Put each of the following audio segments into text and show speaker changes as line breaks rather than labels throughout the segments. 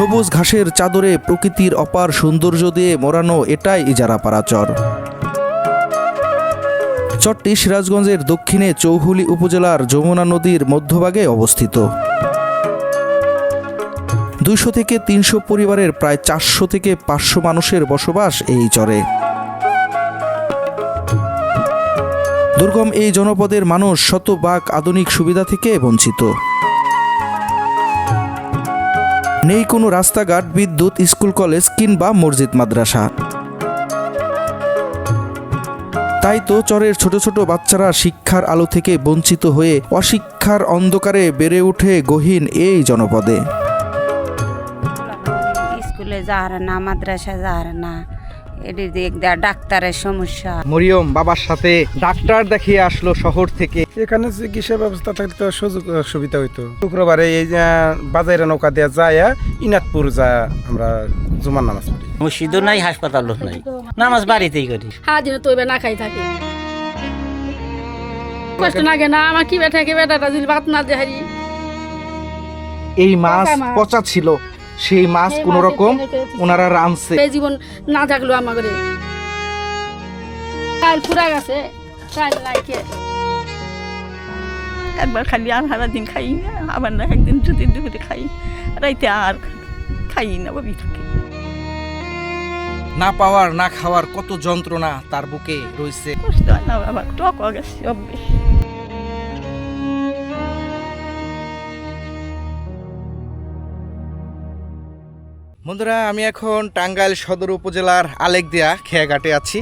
সবুজ ঘাসের চাদরে প্রকৃতির অপার সৌন্দর্য দিয়ে মোড়ানো এটাই ইজারাপাড়া চর চরটি সিরাজগঞ্জের দক্ষিণে চৌহুলি উপজেলার যমুনা নদীর মধ্যভাগে অবস্থিত। দুইশো থেকে তিনশো পরিবারের প্রায় চারশো থেকে পাঁচশো মানুষের বসবাস এই চরে। দুর্গম এই জনপদের মানুষ শতভাগ আধুনিক সুবিধা থেকে বঞ্চিত। নেই কোনো রাস্তাঘাট, বিদ্যুৎ, স্কুল, কলেজ কিংবা মসজিদ, মাদ্রাসা। তাই তো চরের ছোট ছোট বাচ্চারা শিক্ষার আলো থেকে বঞ্চিত হয়ে অশিক্ষার অন্ধকারে বেড়ে ওঠে গহীন এই জনপদে।
স্কুলে যাওয়ার না মাদ্রাসা যাওয়ার না। এটি দেখ ডাক্তারের সমস্যা।
মরিয়ম বাবার সাথে ডাক্তার দেখিয়ে আসলো শহর থেকে।
এখানে চিকিৎসা ব্যবস্থা থাকলে সুযোগ সুবিধা হইতো। শুক্রবারে এই বাজারে নৌকা দিয়ে যায় ইনাতপুর যায় আমরা জুমার নামাজ পড়ি।
মসজিদও নাই হাসপাতালও নাই। নামাজ বাড়িতেই করি।
দিনে তো না খাই থাকে। কষ্ট লাগে না আমার কি বেটা কি বেটাটা যদি ভাত না দেহারি।
এই মাছ।
পচা
ছিল। সেই মাছ কোন রকম ওনারা রাঁধছে।
এই জীবন না থাকল আমার ঘরে কাল পুরা গেছে। কাল লাইকে
একবার খালি আর সারা দিন খাই না আবার না একদিন যদি দুপুরে খাই রাইতে আর খাই না ববি থাকি
না পাওয়ার না খাওয়ার কত যন্ত্রণা তার বুকে রয়েছে।
কষ্ট হয় না আবার টক গেছে অভ্যেস।
বন্ধুরা, আমি এখন টাঙ্গাইল সদর উপজেলার আলেকদিয়া খেয়াঘাটে আছি।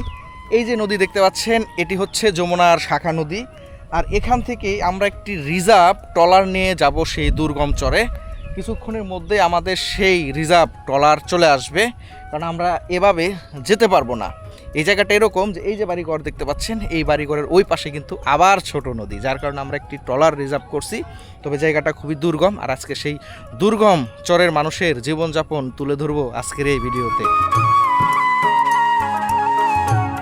এই যে নদী দেখতে পাচ্ছেন, এটি হচ্ছে যমুনার শাখা নদী। আর এখান থেকে আমরা একটি রিজার্ভ ট্রলার নিয়ে যাব সেই দুর্গম চরে। কিছুক্ষণের মধ্যে আমাদের সেই রিজার্ভ ট্রলার চলে আসবে, কারণ আমরা এভাবে যেতে পারব না। এই জায়গাটা এরকম যে এই যে বাড়িঘর দেখতে পাচ্ছেন, এই বাড়িঘরের ওই পাশে কিন্তু আবার ছোট নদী, যার কারণে আমরা একটি ট্রলার রিজার্ভ করছি। তবে জায়গাটা খুবই দুর্গম আর আজকে সেই দুর্গম চরের মানুষের জীবনযাপন তুলে ধরবো আজকের এই ভিডিওতে।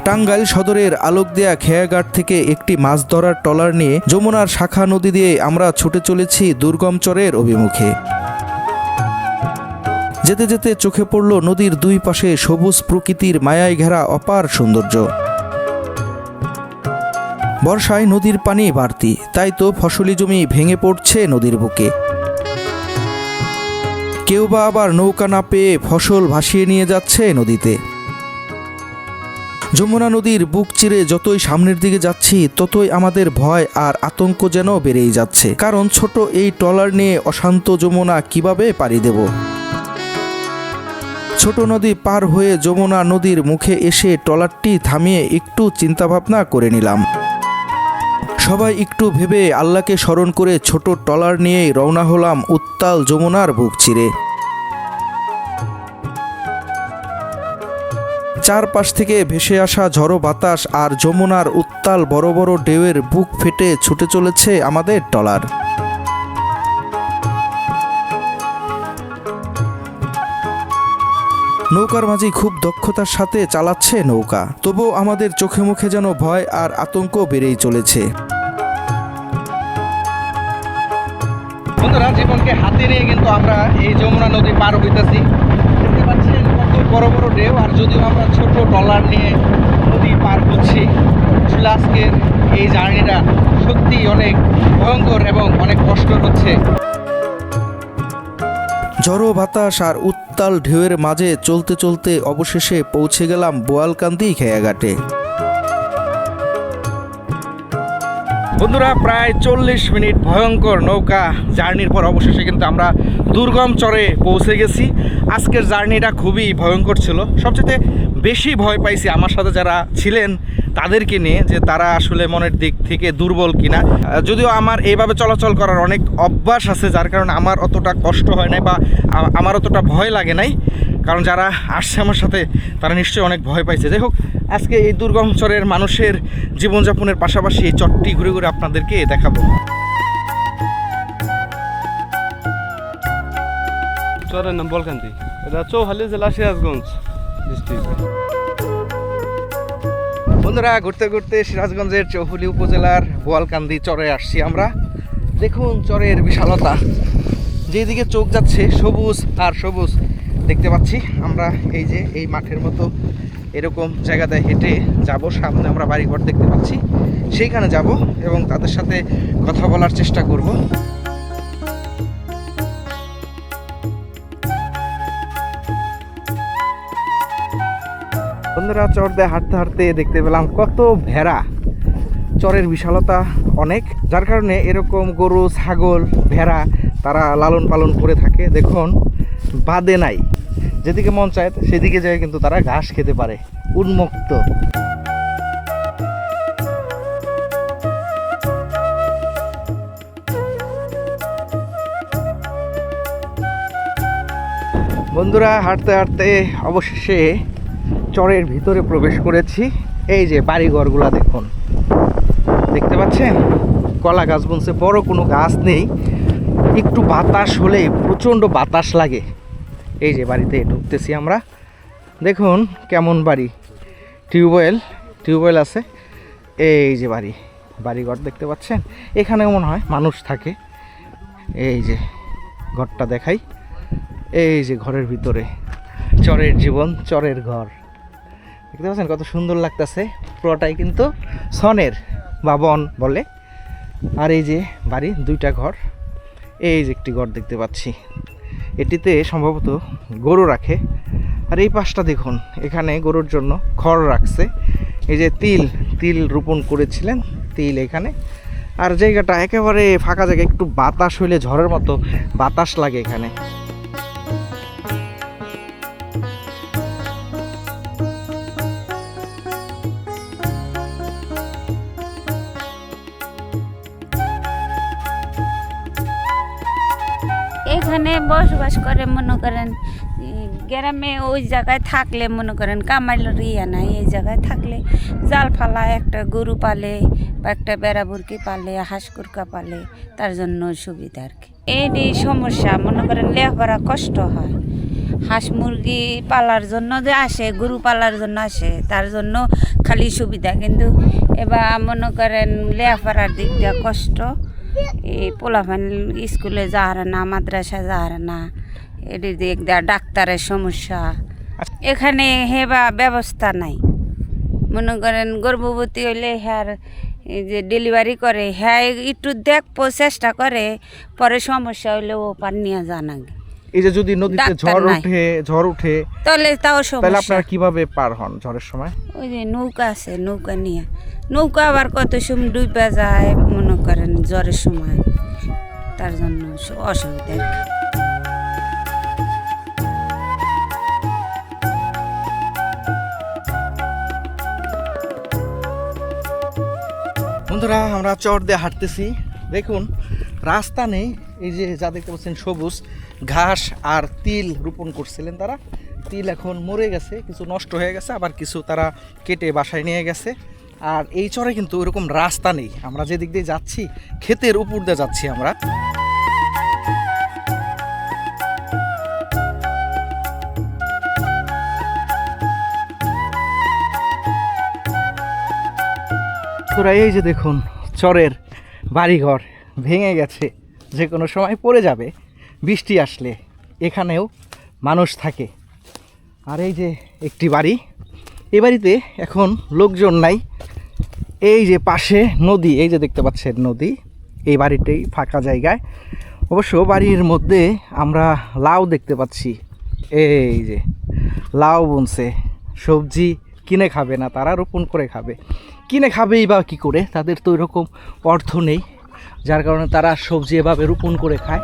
টাঙ্গাইল সদরের আলোক দেয়া খেয়াঘাট থেকে একটি মাছ ধরার ট্রলার নিয়ে যমুনার শাখা নদী দিয়ে আমরা ছুটে চলেছি দুর্গম চরের অভিমুখে। যেতে যেতে চোখে পড়ল নদীর দুই পাশে সবুজ প্রকৃতির মায়ায় ঘেরা অপার সৌন্দর্য। বর্ষায় নদীর পানি বাড়তি, তাই তো ফসলি জমি ভেঙে পড়ছে নদীর বুকে। কেউ বা আবার নৌকা না পেয়ে ফসল ভাসিয়ে নিয়ে যাচ্ছে নদীতে। যমুনা নদীর বুক চিরে যতই সামনের দিকে যাচ্ছি, ততই আমাদের ভয় আর আতঙ্ক যেন বেড়েই যাচ্ছে। কারণ ছোট এই ট্রলার নিয়ে অশান্ত যমুনা কীভাবে পাড়ি দেব? ছোট নদী পার হয়ে যমুনা নদীর মুখে এসে ট্রলারটি থামিয়ে একটু চিন্তাভাবনা করে নিলাম। সবাই একটু ভেবে আল্লাহকে স্মরণ করে ছোট ট্রলার নিয়েই রওনা হলাম উত্তাল যমুনার বুক চিরে। চারপাশ থেকে ভেসে আসা ঝড়ো বাতাস আর যমুনার উত্তাল বড় বড় ঢেউয়ের বুক ফেটে ছুটে চলেছে আমাদের টলার। নৌকার মাঝি খুব দক্ষতার সাথে চালাচ্ছে নৌকা। তবুও আমাদের চোখে মুখে যেন ভয় আর আতঙ্ক বেড়েই চলেছে।
বন্ধুরা, জীবনকে হাতে নিয়ে কিন্তু আমরা এই যমুনা নদী পার হইতেছি। দেখতে পাচ্ছেন কত বড় বড় ঢেউ, আর যদিও আমরা ছোট ট্রলার নিয়ে নদী পার আসলে আজকের এই জার্নিটা সত্যি অনেক ভয়ঙ্কর এবং অনেক কষ্ট হচ্ছে।
ঝড়ো বাতাস আর উত্তাল ঢেউয়ের মাঝে চলতে চলতে অবশেষে পৌঁছে গেলাম বোয়ালকান্দি খেয়াঘাটে।
বন্ধুরা, প্রায় চল্লিশ মিনিট ভয়ঙ্কর নৌকা জার্নির পর অবশেষে কিন্তু আমরা দুর্গম চরে পৌঁছে গেছি। আজকের জার্নিটা খুবই ভয়ঙ্কর ছিল। সবচেয়ে বেশি ভয় পাইছি আমার সাথে যারা ছিলেন তাদেরকে নিয়ে যে তারা আসলে মনের দিক থেকে দুর্বল কিনা। যদিও আমার এইভাবে চলাচল করার অনেক অভ্যাস আছে, যার কারণে আমার অতটা কষ্ট হয় নাই বা আমার অতটা ভয় লাগে নাই। কারণ যারা আসছে আমার সাথে তারা নিশ্চয়ই অনেক ভয় পাইছে। যাই হোক আজকে এই দুর্গম চরের মানুষের জীবনযাপনের পাশাপাশি এই চরটি ঘুরে ঘুরে আপনাদেরকে দেখাবো।
চরের নাম বলকান্তি এটা চৌহালি জেলা সিরাজগঞ্জ ডিস্ট্রিক্ট
বন্ধুরা ঘুরতে ঘুরতে সিরাজগঞ্জের চৌহুলি উপজেলার বোয়ালকান্দি চরে আসছি আমরা। দেখুন চরের বিশালতা। যেদিকে চোখ যাচ্ছে সবুজ আর সবুজ। দেখতে পাচ্ছি। আমরা এই যে এই মাঠের মতো এরকম জায়গাতে হেঁটে যাব, সামনে আমরা বাড়িঘর দেখতে পাচ্ছি। সেইখানে যাব এবং তাদের সাথে কথা বলার চেষ্টা করব। বন্ধুরা চর দিয়ে হাঁটতে হাঁটতে দেখতে পেলাম কত ভেড়া। চরের বিশালতা অনেক, যার কারণে এরকম গরু, ছাগল, ভেড়া তারা লালন পালন করে থাকে। দেখুন, বাদে নাই। যেদিকে মন চায় সেদিকে যায়, কিন্তু তারা ঘাস খেতে পারে। উন্মুক্ত। বন্ধুরা, হাঁটতে হাঁটতে অবশেষে চরের ভিতরে প্রবেশ করেছি। এই যে বাড়িঘরগুলা দেখুন। দেখতে পাচ্ছেন? কলা গাছ বলছে বড় কোনো গাছ নেই। একটু বাতাস হলে প্রচণ্ড বাতাস লাগে। এই যে বাড়িতে ঢুকতেছি আমরা। দেখুন কেমন বাড়ি। টিউবওয়েল টিউবওয়েল আছে। এই যে বাড়ি, বাড়িঘর দেখতে পাচ্ছেন? এখানেও মনে হয় মানুষ থাকে। এই যে ঘরটা দেখাই। এই যে ঘরের ভিতরে চরের জীবন, চরের ঘর। দেখতে পাচ্ছেন কত সুন্দর লাগতেছে। পুরোটাই কিন্তু সনের বা বন বলে। আর এই যে বাড়ি, দুইটা ঘর। এই যে একটি ঘর দেখতে পাচ্ছি। এটিতে সম্ভবত গরু রাখে। আর এই পাশটা দেখুন, এখানে গরুর জন্য খড় রাখছে। এই যে তিল তিল রোপণ করেছিলেন, তিল এখানে। আর জায়গাটা একেবারে ফাঁকা জায়গা একটু বাতাস হইলে ঝড়ের মতো বাতাস লাগে এখানে।
এখানে বসবাস করে, মনে করেন গ্রামে ওই জায়গায় থাকলে, মনে করেন, কামাইলের ইয়া নাই, এই জায়গায় থাকলে জাল ফালা একটা গরু পালে বা একটা বেড়া বুরকি পালে, হাঁস কুরকা পালে, তার জন্য সুবিধা আর কি। এই সমস্যা, মনে করেন লেখাপড়া কষ্ট হয়। হাঁস মুরগি পালার জন্য যে আসে, গরু পালার জন্য আসে, তার জন্য খালি সুবিধা। কিন্তু এবার মনে করেন লেখাপড়ার দিক দিয়ে কষ্ট এই পোলাফান স্কুলে যাওয়ার না মাদ্রাসা যাওয়ার না এটি দেখ ডাক্তারের সমস্যা। এখানে হেবা ব্যবস্থা নাই। মনে করেন গর্ভবতী হইলে হ্যার এই যে ডেলিভারি করে হ্যাঁ একটু দেখব চেষ্টা করে পরে সমস্যা হইলে ও পার নিয়ে জানা
এই যে যদি নদীতে ঝড়। উঠে ঝড় উঠে
তাহলে তাও
তাহলে আপনারা কীভাবে পার হন ঝড়ের সময়?
ওই যে নৌকা আছে নৌকা নিয়ে। নৌকা আবার কত সময় ডুবে যায় মনে করেন জ্বরের সময়। তার জন্য অসুবিধা।
বন্ধুরা আমরা চর দিয়ে হাঁটতেছি। দেখুন রাস্তা নেই এই যে যা দেখতে পাচ্ছেন সবুজ। ঘাস আর তিল রোপণ করছিলেন তারা। তিল এখন মরে গেছে, কিছু নষ্ট হয়ে গেছে, আবার কিছু তারা কেটে বাসায় নিয়ে গেছে। আর এই চরে কিন্তু এরকম রাস্তা নেই। আমরা যেদিক দিয়ে যাচ্ছি, ক্ষেতের উপর দিয়ে যাচ্ছি আমরা। তোরা এই যে দেখুন, চরের বাড়িঘর ভেঙে গেছে। যে কোনো সময় পড়ে যাবে। বৃষ্টি আসলে, এখানেও মানুষ থাকে। আর এই যে একটি বাড়ি এই বাড়িতে এখন লোকজন নাই। এই যে পাশে নদী, এই যে দেখতে পাচ্ছেন নদী, এই বাড়িটাই ফাঁকা জায়গায়। অবশ্য বাড়ির মধ্যে আমরা লাউ দেখতে পাচ্ছি। এই যে লাউ বুনছে, সবজি কিনে খাবে না, তারা রোপণ করে খাবে। কিনে খাবেই বা কী করে, তাদের তো এরকম অর্থ নেই। যার কারণে তারা সবজি এভাবে রোপণ করে খায়।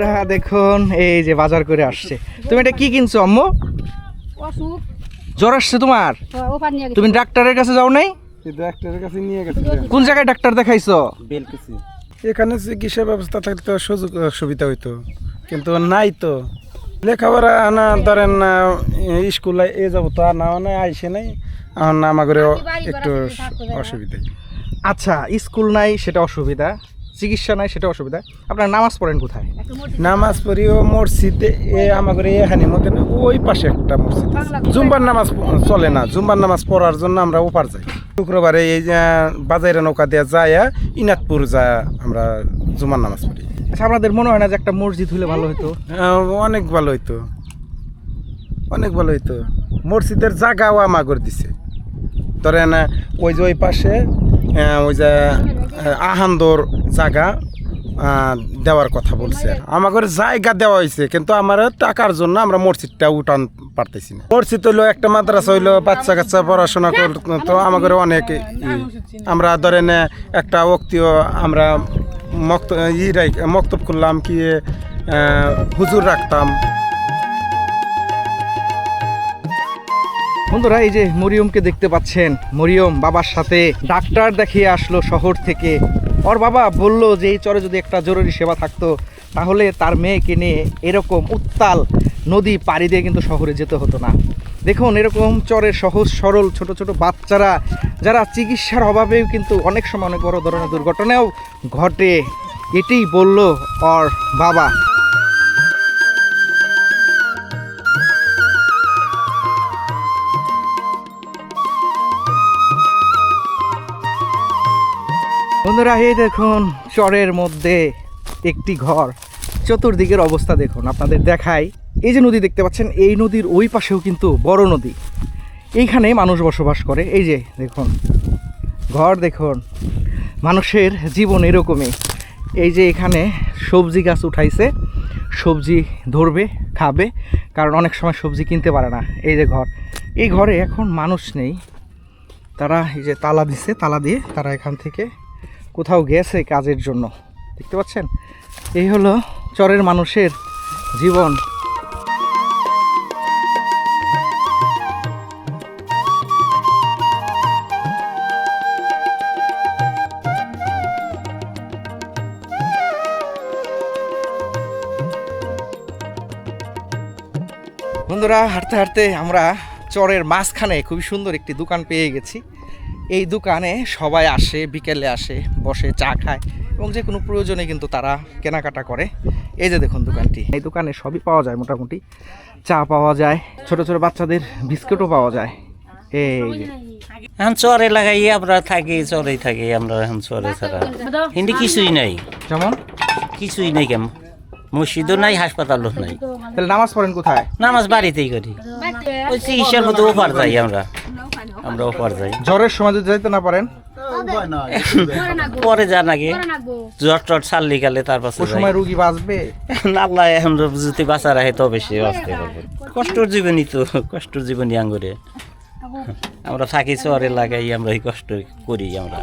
রা দেখুন এই যে বাজার করে আসছে। তুমি এটা কি কিনছো আম্মু? জ্বর আসছে তোমার?
নিয়ে
তুমি ডাক্তারের কাছে যাও নাই?
ডাক্তারের কাছে নিয়ে গেছে
কোন জায়গায় ডাক্তার দেখাইছো?
এখানে চিকিৎসা ব্যবস্থা থাকলে তো সুযোগ সুবিধা হইতো। কিন্তু নাই তো। লেখাপড়া না ধরেন না স্কুলে এ যাব তো আর না মানে আইসে নাই। এখন আমাদের একটু অসুবিধা
আচ্ছা স্কুল নাই সেটা অসুবিধা। চিকিৎসা নাই সেটা অসুবিধা। আপনার নামাজ পড়েন কোথায়?
নামাজ পড়ি ও মসজিদে এ আমাদের এখানে মধ্যে ওই পাশে একটা মসজিদ। জুম্বার নামাজ চলে না জুম্বার নামাজ পড়ার জন্য আমরা ওপার যাই। শুক্রবারে এই যে বাজারে নৌকা দিয়ে যায় ইনাতপুর যা আমরা জুম্বার নামাজ পড়ি।
আচ্ছা আপনাদের মনে হয় না যে একটা মসজিদ হলে ভালো হতো
অনেক ভালো হইতো। অনেক ভালো হইতো। মসজিদের জায়গাও আমাগর দিছে। ধরেন ওই যে ওই পাশে ওই যে আহ, আহান্দর জায়গা দেওয়ার কথা বলছে। আমাদের জায়গা দেওয়া হয়েছে কিন্তু আমার টাকার জন্য আমরা মসজিদটা উঠান পারতেছি না। মসজিদ হইল একটা মাদ্রাসা হইল বাচ্চা কাচ্চা পড়াশোনা করতো আমাদের অনেক আমরা ধরেন একটা অক্তিও আমরা মক্ত ই মক্তব করলাম কি হুজুর রাখতাম।
বন্ধুরা, এই যে মরিয়মকে দেখতে পাচ্ছেন। মরিয়ম বাবার সাথে ডাক্তার দেখিয়ে আসলো শহর থেকে। ওর বাবা বলল যে, এই চরে যদি একটা জরুরি সেবা থাকতো, তাহলে তার মেয়েকে নিয়ে এরকম উত্তাল নদী পাড়ি দিয়ে কিন্তু শহরে যেতে হতো না। দেখুন, এরকম চরের সহজ, সরল, ছোট ছোট বাচ্চারা, যারা চিকিৎসার অভাবেও কিন্তু অনেক সময় অনেক বড় ধরনের দুর্ঘটনাও ঘটে। এটাই বলল ওর বাবা। বন্ধুরা, এই দেখুন, চরের মধ্যে একটি ঘর। চতুর্দিকের অবস্থা দেখুন, আপনাদের দেখাই। এই যে নদী দেখতে পাচ্ছেন, এই নদীর ওই পাশেও কিন্তু বড় নদী। এইখানে মানুষ বসবাস করে। এই যে দেখুন, ঘর দেখুন, মানুষের জীবন এরকমই। এই যে এখানে সবজি গাছ উঠাইছে, সবজি ধরবে, খাবে, কারণ অনেক সময় সবজি কিনতে পারে না এই যে ঘর। এই ঘরে এখন মানুষ নেই। তারা এই যে তালা দিছে, তালা দিয়ে তারা এখান থেকে কোথাও গেছে কাজের জন্য। দেখতে পাচ্ছেন? এই হলো চরের মানুষের জীবন। বন্ধুরা, হাঁটতে হাঁটতে আমরা চরের মাঝখানে খুবই সুন্দর একটি দোকান পেয়ে গেছি। এই দোকানে সবাই আসে বিকেলে আসে বসে চা খায় এবং যে কোনো প্রয়োজনে কিন্তু তারা কেনাকাটা করে। এই যে দেখুন দোকানটি। এই দোকানে সবই পাওয়া যায় মোটামুটি। চা পাওয়া যায় ছোট ছোট বাচ্চাদের বিস্কুটও পাওয়া যায়। এই যে।
এখন চরে লাগাই আমরা থাকি চরেই থাকি আমরা এখন চরে ছাড়া। হিন্দি কিছুই নাই।
যেমন
কিছুই নাই কেমন। মসজিদও নাই হাসপাতালও নাই।
তাহলে নামাজ পড়েন কোথায়?
নামাজ বাড়িতেই করি। ওই চিকিৎসার মতো ওপার যাই আমরা। আমরা ওপার যাই।
জ্বরের সময় যদি যাইতে না পারেন?
পরে যা নাকি জ্বর টর ছাড়লি গেলে তারপর
ওই সময় রুগী বাঁচবে?
আল্লাহ এখন যদি বাঁচা রাখে তবে সে বাঁচতে পারবে। কষ্টর জীবনই তো কষ্টর জীবনই আঙ্গুরে। আমরা থাকি চরে লাগাই আমরা এই কষ্ট করি আমরা।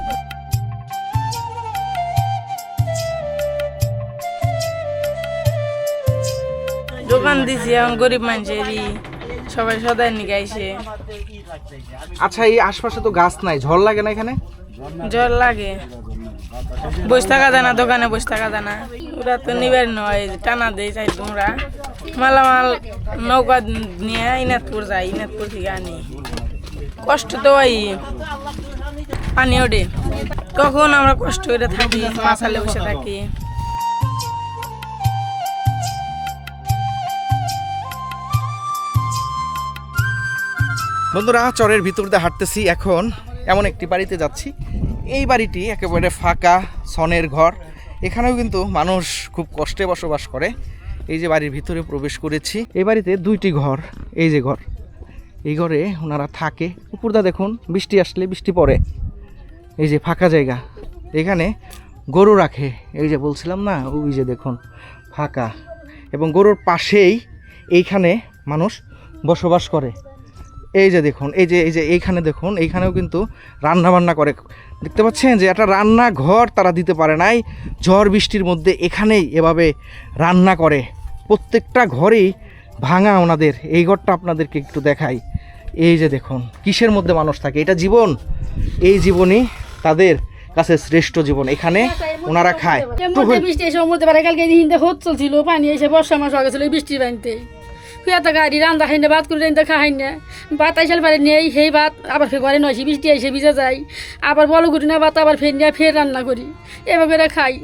দোকান দিছি এখন গরিব মানুষেরই। সবাই সদাই নিয়ে আইসে
আচ্ছা এই আশপাশে তো গাছ নাই। ঝড় লাগে না এখানে?
জ্বর লাগে। বসে থাকা যায় না দোকানে বসে থাকা যায় না। ওরা তো নিবার নয় টানা দেয় চাই তোমরা। মালামাল নৌকা নিয়ে ইনাতপুর যাই ইনাতপুর থেকে আনি। কষ্ট তো ওই পানি ওঠে। কখন আমরা কষ্ট করে থাকি মাছালে বসে থাকি।
বন্ধুরা, চরের ভিতর দিয়ে হাঁটতেছি এখন। এমন একটি বাড়িতে যাচ্ছি। এই বাড়িটি একেবারে ফাঁকা, সনের ঘর। এখানেও কিন্তু মানুষ খুব কষ্টে বসবাস করে। এই যে বাড়ির ভিতরে প্রবেশ করেছি। এই বাড়িতে দুইটি ঘর। এই যে ঘর। এই ঘরে ওনারা থাকে। উপরদা দেখুন, বৃষ্টি আসলে বৃষ্টি পড়ে। এই যে ফাঁকা জায়গা। এখানে গরু রাখে। এই যে বলছিলাম না, ওই যে দেখুন, ফাঁকা। এবং গরুর পাশেই এইখানে মানুষ বসবাস করে। এই যে দেখুন, এই যে এই যে এইখানে দেখুন, এইখানেও কিন্তু রান্না বান্না করে। দেখতে পাচ্ছেন যে একটা রান্না ঘর তারা দিতে পারে নাই। ঝড় বৃষ্টির মধ্যে এখানেই এভাবে রান্না করে। প্রত্যেকটা ঘরেই ভাঙা ওনাদের। এই ঘরটা আপনাদেরকে একটু দেখাই। এই যে দেখুন, কিসের মধ্যে মানুষ থাকে? এটা জীবন। এই জীবনই তাদের কাছে শ্রেষ্ঠ জীবন। এখানে ওনারা খায়।
বৃষ্টি এসে হত চলছিল পানি এসে বর্ষা মাস হয়ে গেছিল বৃষ্টি পানিতে খুঁয়াতে গাড়ি রান্দা খাই না, ভাত করে রান্দা খাই না। ভাত আইসাল পারে নেই, সেই ভাত আবার ফের ঘরে নয়সি বৃষ্টি এসে ভিজে যাই আবার বলো করি না বাত আবার ফের নিয়ে ফের রান্না করি। এভাবে খাই।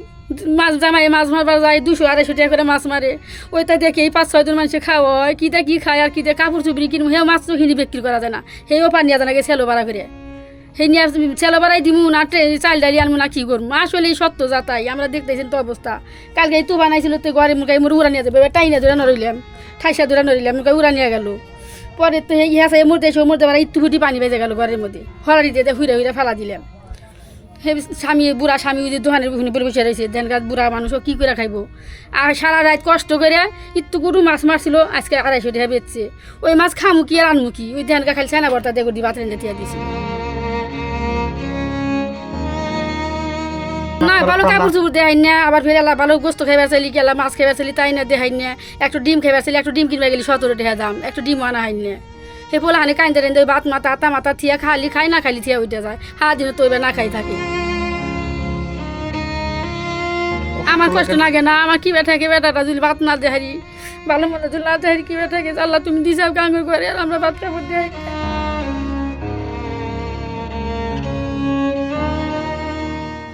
মাছ জামাই, মাছ মারবার যায়, দুশো আড়াইশো টাকা করে মাছ মারে। ওইটা দেখে এই পাঁচ ছয়জন মানুষে খাওয়া হয়। কিতা কি খায় আর কিতা কাপড় চুপড়ি কিনবো হেও মাছ তো কিনি বিক্রি করা যায় না। হেও পানি আজ আগে সেলো ভাড়া করে। সেই নিয়ে ছেলে দিমু না চাল ডালি আনব না, কি করব আসলে সত্য যাতাই আমরা দেখতেছি তো অবস্থা। কালকে তো বানাইছিল তো ঘরে মুখে মোর উড়া নিয়ে যাবে টাইনা ধরে নড়ইলাম ঠাইসা ধরে নড়ইলাম মুখে উড়া নিয়ে গেল। পরে তো এই হাসে মরতে এসে মরতে পারে ইট্টু ফুটি পানি বেজে গেল ঘরের মধ্যে হলারি দিয়ে হুইরে হুইরে ফেলা দিলাম। হে স্বামী, বুড়া স্বামী ওই যে দোকানের বিভিন্ন পরে বসে রয়েছে, দেন গাছ বুড়া মানুষ, ও কী করে খাইবো? আর সারা রাত কষ্ট করে ইত্তু কুটু মাছ মারছিল, আজকে আড়াইশো টাকা বেচছে। ওই মাছ খামু কি আর আনমু কি? ওই ধ্যান গা খালি ছানা বর্তা দেখো দি বাতরে দিয়ে দিয়েছি না ভালো কাপড় চুপড় দেখাই না আবার ফের এলা ভালো গোস্ত খাইবার চাইলি এলা মাছ খাইবার চাইলি তাই না দেখাই না। একটু ডিম খাইবার চাইলি একটু ডিম কিনবা গেলি সতেরো টাকা দাম। একটু ডিম আনা হয় না। সে পোলা হানি কাইন্দে রেন্দে বাত মাথা আতা মাথা থিয়া খালি খাই না খালি থিয়া উঠে যায়। হা দিনে তো এবার না খাই থাকে। আমার কষ্ট লাগে না আমার কি বেটাকে বেটাটা যদি ভাত না দেহারি ভালো মতো যদি না দেহারি কি বেটাকে আল্লাহ তুমি দিছাও কাঙ্গুর করে আর আমরা ভাত কাপড় দেয়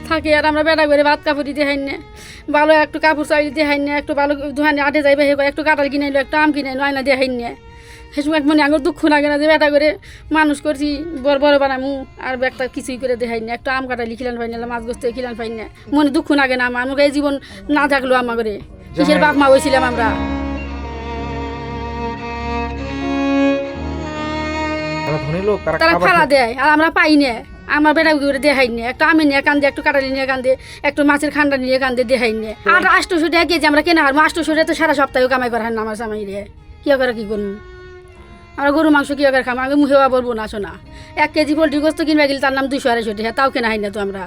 থাকে আর আমরা বেড়া করে ভাত কাপড় দিতে হাই না। ভালো একটু কাপড় চাই দিতে হাই না একটু ভালো দোকানে আটে যাইবে হে একটু কাঁঠাল কিনে এলো একটু আম কিনে এলো আয়না দিয়ে হাই না। সে সময় মনে আঙুর দুঃখ লাগে না যে বেটা করে মানুষ করছি বড় বড় বানামু আর একটা কিছুই করে দেখাই না। একটু আম কাটালি খিলান পাই না মাছ গোস্ত খিলান পাই না। মনে দুঃখ লাগে না আমার আমাকে এই জীবন না থাকল আমার করে কিসের বাপ মা হয়েছিলাম আমরা?
তারা
ফালা দেয় আর আমরা পাই না। আমার বেটা করে দেখাই নিয়ে একটু আমি নিয়ে কান্দে একটু কাটালি নিয়ে কান্দে একটু মাছের খান্ডা নিয়ে কান্দে দেখাই নিয়ে। আর আষ্টশো টাকা কেজি আমরা কেনা আর আষ্টশো টাকা তো সারা সপ্তাহে কামাই করা হয় না আমার জামাই রে। কি করে কি করুন আমরা গরু মাংস কি করে খাম? আগে মুখেও বলব না শোনা। এক কেজি পোলট্রি গোস্ত কিনবা গেলে তার নাম দুশো আড়াইশো টাকা। তাও কেনা হয় না তো আমরা।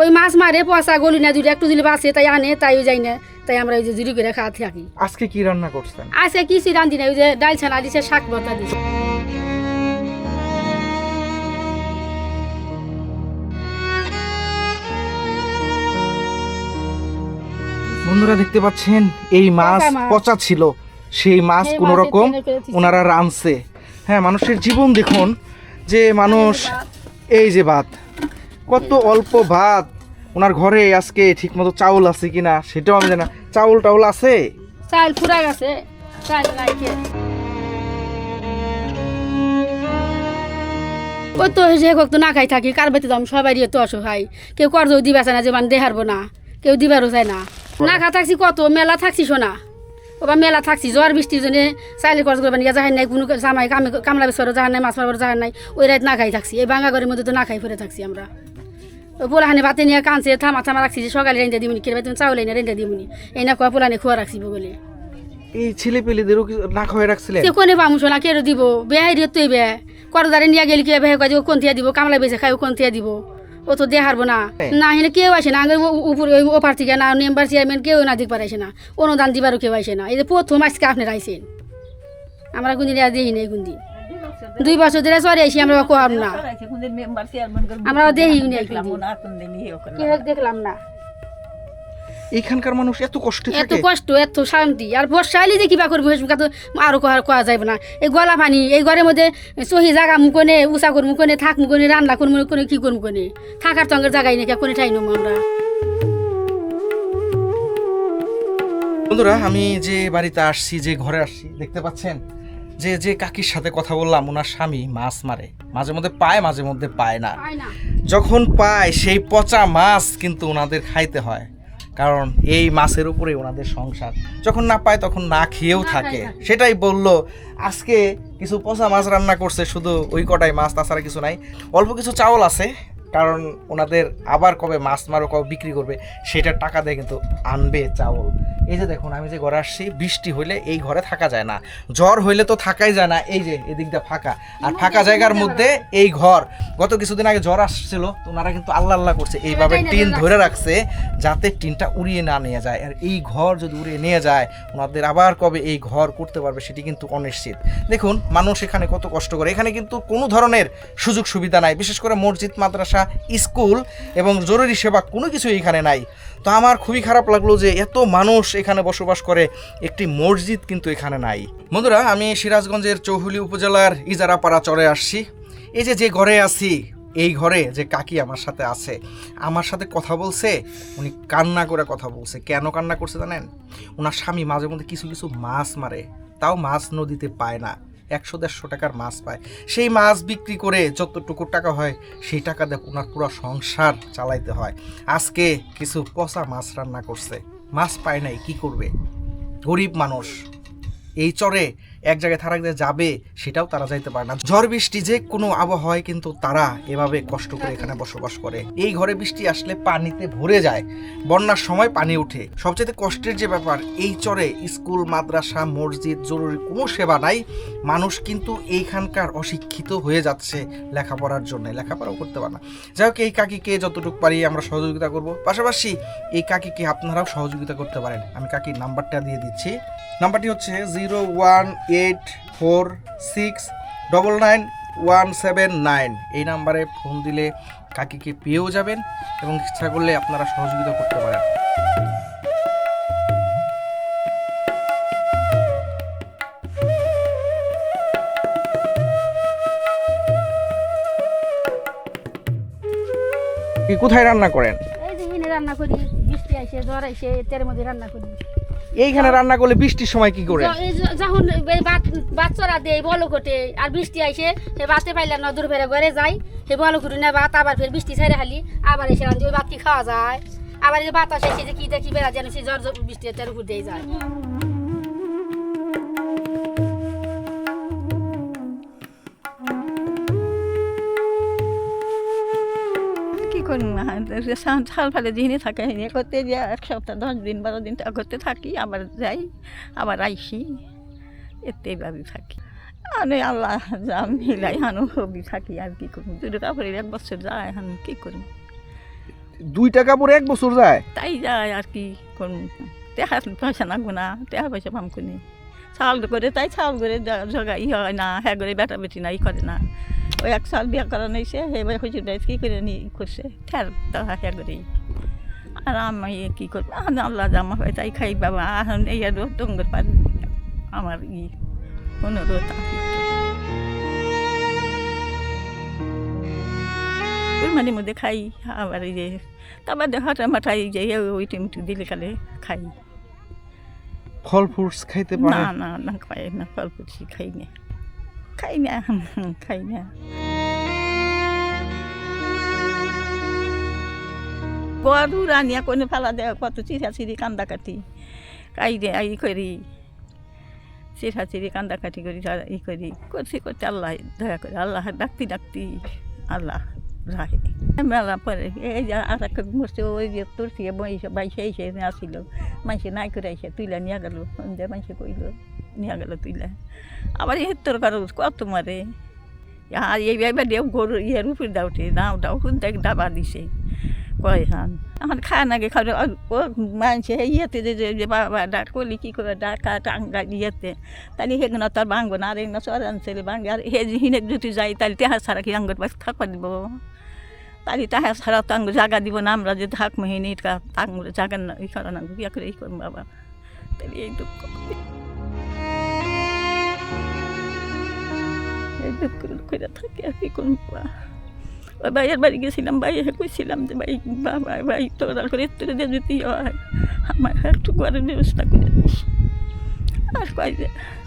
ওই মাছ মারে পয়সা গলি না দুটো একটু দিলে বাসে তাই আনে তাইও যাই না। তাই আমরা ওই যে জুড়ি করে খাওয়া থাকি।
আজকে কি রান্না করছেন?
আজকে কিছু রান্ধি না ওই যে ডাল ছানা দিছে শাক ভর্তা দিছে।
বন্ধুরা দেখতে পাচ্ছেন এই মাছ
পচা
ছিল। সেই মাছ কোন রকম। ওনারা রাঁধছে। হ্যাঁ মানুষের জীবন দেখুন যে মানুষ এই যে ভাত। কত অল্প ভাত। ওনার ঘরে আজকে ঠিকমতো চাউল আছে কিনা সেটাও আমি জানি না। চাউল টাউল আছে?
চাল ফুরা গেছে। চাল নাই ওই তো সে হোক তো না খাই থাকি কার বেতে দাম সবারই তো অসহায়। কেউ কর্জও দিবা চায় না যে মানে দেহারবো না। কেউ দিবারও চায় না। না খা থাকছি কত? মেলা থাকছি শোনা ওবা মেলা থাকছি জ্বর বৃষ্টির জন্য চাইলে কর্জ করবেন ইয়া যাহার নাই কোনো জামাই কামে কামলা বেসরও যাহার নাই মাছ মারবার যাহার নাই ওই রাত না খাই থাকছি। এই বাঙা ঘরের মধ্যে তো না খাই ফিরে থাকছি আমরা। ওই পোলাহানি ভাতে নিয়ে কাঁদছে থামা থামা রাখছি যে সকালে রেঁধে দিমুনি কেড়ে তুমি চাউল এনে রেঁধে দিমুনি। এই না কোয়া পোলানি খোয়া রাখছি বলে
এই ছেলে পেলেদেরও না খাওয়াই রাখছিলেন?
সে কোনে পামু সোনা কেড়ে দিব? বেহাই রে তুই বে। করদারে নিয়ে গেলি কে বেহে কাজ কোন থিয়া দিব কামলা বেছে খাই কোন থিয়া দিব? ও তো দেহারবো না। না হলে কেউ আসে না আগে উপরে ওই ওপার থেকে না মেম্বার চেয়ারম্যান কেউ না দিক পারাইছে না। অনুদান দিবারও কেউ আসে না। এই যে প্রথম আজকে আপনার আইসেন আমরা কোনদিন আর দেখি নাই কোনদিন। দুই বছর ধরে সরে আসি আমরা কোহাম না। আমরা দেখি নি কি দেখলাম না।
এইখানকার মানুষ এত কষ্টে
এত কষ্ট এত শান্তি। আর বর্ষা আইলে যে কিবা করব সেসব তো আরও কোয়া যাবে না। এই গলা পানি এই ঘরের মধ্যে সহি জাগা মুকনে উষা করব কোনে থাক মুকনে রান্না করব কোনে কি করব কোনে থাকার তঙ্গের জায়গায় নাকি কোনে ঠাই নমো আমরা।
বন্ধুরা আমি যে বাড়িতে আসছি যে ঘরে আসছি দেখতে পাচ্ছেন? যে যে কাকির সাথে কথা বললাম ওনার স্বামী মাছ মারে। মাঝে মধ্যে পায় মাঝে মধ্যে পায় না। যখন পায় সেই পচা মাছ কিন্তু ওনাদের খাইতে হয়। কারণ এই মাছের উপরে ওনাদের সংসার। যখন না পায় তখন না খেয়েও থাকে। সেটাই বলল আজকে কিছু পচা মাছ রান্না করছে শুধু ওই কটাই মাছ তাছাড়া কিছু নাই। অল্প কিছু চাউল আছে কারণ ওনাদের আবার কবে মাছ মারো কবে বিক্রি করবে সেটার টাকা দিয়ে কিন্তু আনবে চাউল। এই যে দেখুন আমি যে ঘরে আসছি বৃষ্টি হইলে এই ঘরে থাকা যায় না। জ্বর হইলে তো থাকাই যায় না। এই যে এদিকটা ফাঁকা। আর ফাঁকা জায়গার মধ্যে এই ঘর। গত কিছুদিন আগে জ্বর আসছিল তো ওনারা কিন্তু আল্লাহ আল্লাহ করছে। এইভাবে টিন ধরে রাখছে যাতে টিনটা উড়িয়ে না নিয়ে যায়। আর এই ঘর যদি উড়িয়ে নিয়ে যায় ওনাদের আবার কবে এই ঘর করতে পারবে সেটি কিন্তু অনিশ্চিত। দেখুন মানুষ এখানে কত কষ্ট করে। এখানে কিন্তু কোনো ধরনের সুযোগ সুবিধা নাই। বিশেষ করে মসজিদ মাদ্রাসা স্কুল এবং জরুরি সেবা কোনো কিছু এখানে নাই। তো আমার খুবই খারাপ লাগল যে এত মানুষ এখানে বসবাস করে, একটি মসজিদ কিন্তু এখানে নাই। বন্ধুরা, আমি সিরাজগঞ্জের চৌহুলি উপজেলার ইজারাপাড়া চরে আসছি। এই যে যে ঘরে আছি, এই ঘরে যে কাকি আমার সাথে আছে, আমার সাথে কথা বলছে, উনি কান্না করে কথা বলছে। কেন কান্না করছে জানেন? ওনার স্বামী মাঝে মধ্যে কিছু কিছু মাছ মারে, তাও মাছ নদীতে পায় না। একশো দেড়শো টাকার মাছ পায়। সেই মাছ বিক্রি করে যতটুকু টাকা হয়, সেই টাকা দিয়ে ওনার পুরো সংসার চালাইতে হয়। আজকে কিছু পচা মাছ রান্না করছে। মাছ পায় নাই, কি করবে? গরিব মানুষ। এই চরে এক জায়গায় থাকা যাবে, সেটাও তারা যাইতে পারে না। ঝড় বৃষ্টি যে কোনো আবহাওয়ায় কিন্তু তারা এভাবে কষ্ট করে এখানে বসবাস করে। এই ঘরে বৃষ্টি আসলে পানিতে ভরে যায়, বন্যার সময় পানি ওঠে। সবচেয়ে কষ্টের যে ব্যাপার, এই চরে স্কুল, মাদ্রাসা, মসজিদ, জরুরি কোনো সেবা নাই, মানুষ কিন্তু এইখানকার অশিক্ষিত হয়ে যাচ্ছে লেখাপড়ার জন্য, লেখাপড়াও করতে পারে না। যাই হোক, এই কাকিকে যতটুকু পারি আমরা সহযোগিতা করব। পাশাপাশি এই কাকিকে আপনারাও সহযোগিতা করতে পারেন। আমি কাকির নাম্বারটা দিয়ে দিচ্ছি। নাম্বারটি হচ্ছে zero one eight four six double nine one seven nine এই নাম্বারে ফোন দিলে কাকিকে পেয়েও যাবেন এবং ইচ্ছা করলে আপনারা সহযোগিতা করতে পারেন কোথায় রান্না করেন
এই রান্না করি বৃষ্টি আইসে জ্বর আইসে তের মধ্যে রান্না করি
এইখানে রান্না করলে বৃষ্টির সময় কি করে?
যখন বাচ্চারা দেয় বলো ঘটে আর বৃষ্টি আইসে সে বাতে পাইলে নদুর ভেড়ে ঘরে যায়। সে বলো ঘুরে না বাত আবার ফের বৃষ্টি ছেড়ে হালি। আবার এসে রান্ধি ওই ভাত কি খাওয়া যায়? আবার এই যে বাতাস এসে যে কি দেখি বেড়া যেন সে জ্বর জ্বর বৃষ্টি তার উপর দিয়ে যায়।
করুন না সাল ফালে দিনে থাকে এনে করতে যে এক সপ্তাহ দশ দিন বারো দিন করতে থাকি আবার যাই আবার আইসি এতে ভাবি থাকি। আরে আল্লাহ যা মিলাই হানো হবি থাকি আর কি করুন? দুটো কাপড়ের এক বছর যায় হানো কি করুন?
দুই টাকা পরে এক বছর যায়?
তাই যায় আর কি করুন? টেহা পয়সা নাগবো না টেহা পয়সা পাম কোনি চাউল করে তাই চাউল করে জগাই হয় না হ্যাঁ করে বেটা বেটি না ই করে না। ওই এক সাল বিয়া করা নিয়েছে এবার হয়েছে কি করে নি করছে ঠের তা হ্যাঁ করেই আর আমি কি করব? আল্লাহ জামা হয় তাই খাই বাবা। এখন এই আর দঙ্গর পার আমার ই অনুরোধ মানে মধ্যে খাই আবার এই যে তারপর হাঁটা মাঠাই যে ওই টিমটু দিলে কালে খাই।
ফল ফ্রুটস খাইতে
না না না খাই না ফল ফুটছি খাই না। খাই না খাই না গরু রানিয়া কোনো ফেলা দেয় কত চিরা চিরি কান্দা কাটি কাই দে ই করি চিরা চিরি কান্দা কাটি করি ই করি করছি করতে আল্লাহ দয়া করে আল্লাহ ডাকতি ডাকতি আল্লাহ মেলা পরে এই যে আর একটা মরছে ওই যে তোর থেকে বইসে বাইসে এসে আসিল মানুষে নাই করে এসে তুইলা নিয়ে গেল মানুষে কইল নিয়ে গেল তুইলা। আবার এই তোর কারও কত মারে? আর এই এবার দেও গরু ইয়ের উপরে দাউটে নাও দাও দাও দেখ ডাবা দিছে। কয় হান আমার খায় নাগে ও মানুষে ইয়েতে যে, যে- বাবা ডাক করলি কী করে ডাকা, টাঙ্গা ইয়েতে। তাহলে হেগুলো তার ভাঙবো না, আর এগুলো চরান ছেলে ভাঙবে আর হে হিনে যদি যাই তাহলে তেহার ছাড়া কি আঙ্গুর বাস থাকবা দিব? তাহলে তাহার ছাড়া তো আঙ্গুর জায়গা দিব না, আমরা যে থাক মহিনী আঙ্গুর জায়গা না ই করা না বিয়া করে এই করব বাবা? তাহলে এই দুঃখ। করে থাকি আর কি করব ওই ভাইয়ের বাড়ি গেছিলাম ভাইয়ে কইছিলাম যে ভাই বাবা ভাই তোরা করে তোর যে যদি হয় আমার একটু ঘরের ব্যবস্থা করে দিস আর কয় যে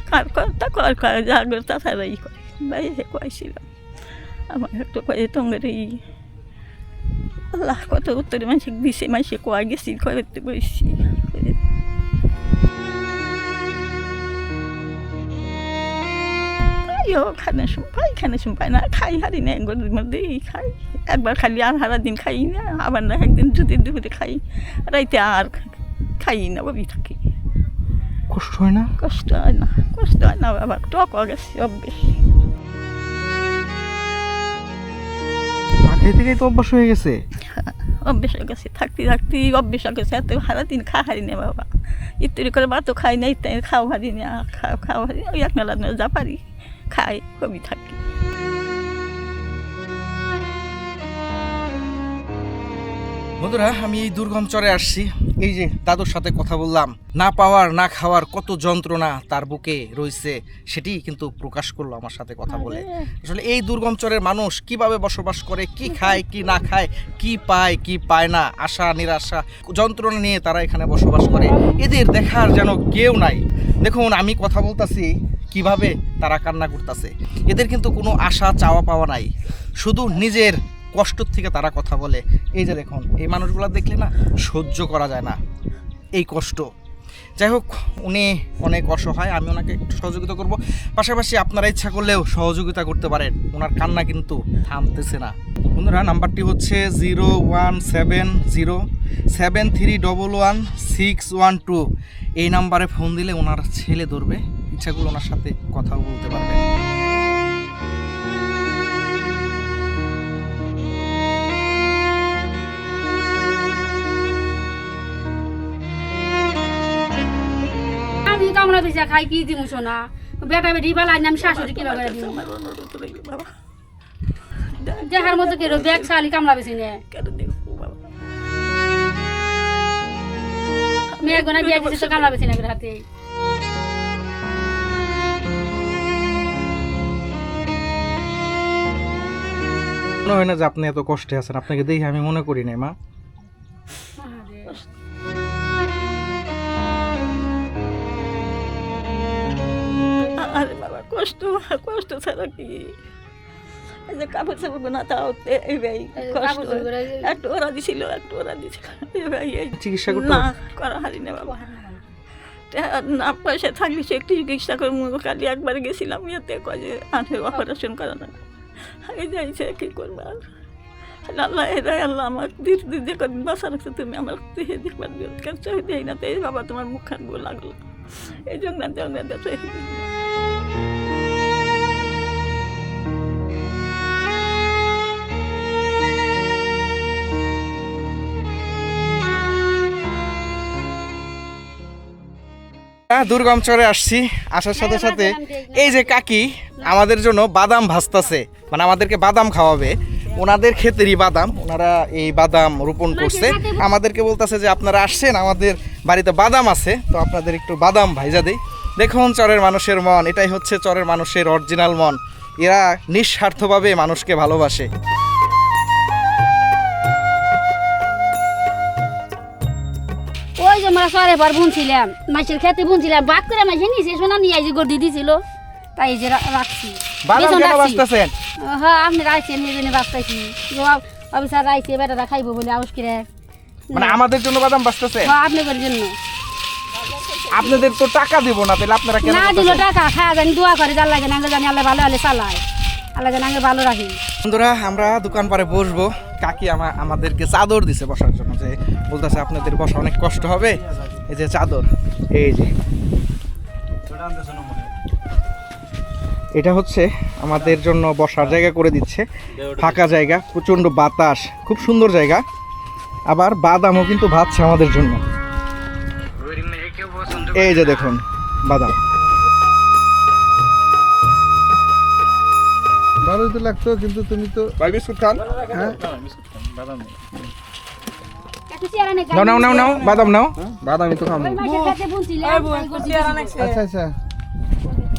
কার কথা কর কয় যা করে তাছাড়াই করে ভাই হে কয়েছিলাম আমার একটু কয়ে তোমার এই আল্লাহ কত উত্তরে মানুষে দিছে মানুষে কোয়া গেছি কয়েতে বসছি খাইও খানে পাই খানে পাই না খাই হারি না গরুর মধ্যেই খাই একবার খালি আর হারা দিন খাই না। আবার না একদিন যদি দুপুরে খাই রাইতে আর খাই না ববি থাকি
কষ্ট হয় না
কষ্ট হয় না কষ্ট হয় না বাবা টক গেছে অভ্যেস
না খাইতে খাইতে অভ্যাস হয়ে গেছে
অভ্যেস হয়ে গেছে থাকতে থাকতে অভ্যেস হয়ে গেছে এত সারা দিন খা হারি না বাবা ইত্যাদি করে ভাতও খাই না ইত্যাদি খাও হারি না খাও খাও হারি ওই এক মেলা যা পারি খাই কবি থাকি
বন্ধুরা আমি এই দুর্গম চরে আসছি। এই যে দাদুর সাথে কথা বললাম না পাওয়ার না খাওয়ার কত যন্ত্রণা তার বুকে রয়েছে সেটি কিন্তু প্রকাশ করল আমার সাথে কথা বলে। আসলে এই দুর্গম চরের মানুষ কীভাবে বসবাস করে কি খায় কি না খায় কি পায় কি পায় না আশা নিরাশা যন্ত্রণা নিয়ে তারা এখানে বসবাস করে। এদের দেখার যেন কেউ নাই। দেখুন আমি কথা বলতাছি কীভাবে তারা কান্না করতেছে। এদের কিন্তু কোনো আশা চাওয়া পাওয়া নাই। শুধু নিজের কষ্টর থেকে তারা কথা বলে। এই যে দেখুন, এই মানুষগুলো দেখলে না সহ্য করা যায় না, এই কষ্ট। যাই হোক, উনি অনেক অসহায়, আমি ওনাকে একটু সহযোগিতা করব। পাশাপাশি আপনারা ইচ্ছা করলেও সহযোগিতা করতে পারেন, ওনার কান্না কিন্তু থামতেছে না। বন্ধুরা, নাম্বারটি হচ্ছে zero one seven zero seven three double one six one two. এই নাম্বারে ফোন দিলে ওনার ছেলে ধরবে, ইচ্ছা করলে ওনার সাথে কথাও বলতে পারবেন
কামড়া বেশি খাই কি দিমু বেটা বেটি আমি শাশুড়ি দিমু? মতো ব্যাগ শালি কামড়া বেশি নে। মেয়ে গোনা বিয়ে কামড়া বেশি না হাতে।
মনে হয় না যে আপনি এত কষ্টে আছেন, আপনাকে দেখে আমি মনে করি নাই, মা।
কষ্ট কষ্ট ছাড়া কি? এই যে কাপড় চাপড় না তাও তে- এই ভাই কষ্ট। একটু ওরা দিছিল একটু ওরা দিছিল। এই ভাই এই
চিকিৎসা
না করা হারি না বাবা। না পয়সা থাকলে সে একটু চিকিৎসা করে মুখ কালি একবার গেছিলাম ইয়েতে কয় যে আঁঠের অপারেশন করানো। এই যাইছে কি করব? আর আল্লাহ এরা আল্লাহ আমার দিদি দিদি কদিন বাসা রাখছে তুমি আমার দেহে দেখবার দিও কেন চোখে দেই না? তো এই বাবা তোমার মুখ খানবো লাগল। এই জন্য জন্য।
দুর্গম চরে আসছি। আসার সাথে সাথে এই যে কাকি আমাদের জন্য বাদাম ভাজতাছে। মানে আমাদেরকে বাদাম খাওয়াবে। ওনাদের ক্ষেতেরই বাদাম ওনারা এই বাদাম রোপণ করছে। আমাদেরকে বলতেছে যে আপনারা আসছেন আমাদের বাড়িতে বাদাম আছে তো আপনাদের একটু বাদাম ভাইজা দেই। দেখুন চরের মানুষের মন এটাই হচ্ছে চরের মানুষের অরিজিনাল মন। এরা নিঃস্বার্থভাবে মানুষকে ভালোবাসে।
আমরা সরে পর বুনছিলাম মাছের খেতে বুনছিলাম বাদ করে মাঝে নিয়েছে সোনা নিয়ে আইজি গড়ি দিছিল। তাই যে রাখছি। হ্যাঁ আপনি রাখছেন এই জন্য বাঁচতেছি। অফিসার রাখছে বেটারা খাইবো বলে আউস করে।
মানে আমাদের জন্য বাদাম বাঁচতেছে?
হ্যাঁ আপনি করে জন্য।
আপনাদের তো টাকা দিব না তাহলে আপনারা কেন
না দিল টাকা খাওয়া জানি দোয়া করে জাল লাগে না জানি আল্লাহ ভালো হলে চালায়। আল্লাহ জানি আগে ভালো রাখি।
বন্ধুরা, আমরা দোকান পারে বসবো। কাকি আমা- আমাদেরকে চাদর দিছে বসার জন্য। যে বলতেছে, আপনাদের বসা অনেক কষ্ট হবে। এই যে চাদর, এই যে। এটা হচ্ছে আমাদের জন্য বসার জায়গা করে দিচ্ছে। ফাঁকা জায়গা, প্রচণ্ড বাতাস, খুব সুন্দর জায়গা। আবার বাদামও কিন্তু ভাবছে আমাদের জন্য। এই যে দেখুন, বাদাম।
ভালোই তো লাগতো কিন্তু তুমি তো ভাই বিস্কুট খান। হ্যাঁ?
নাও নাও নাও নাও বাদাম নাও।
বাদামই তো খাব। আচ্ছা আচ্ছা।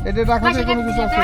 এটা রাখা যায় কোনো কিছু আছে?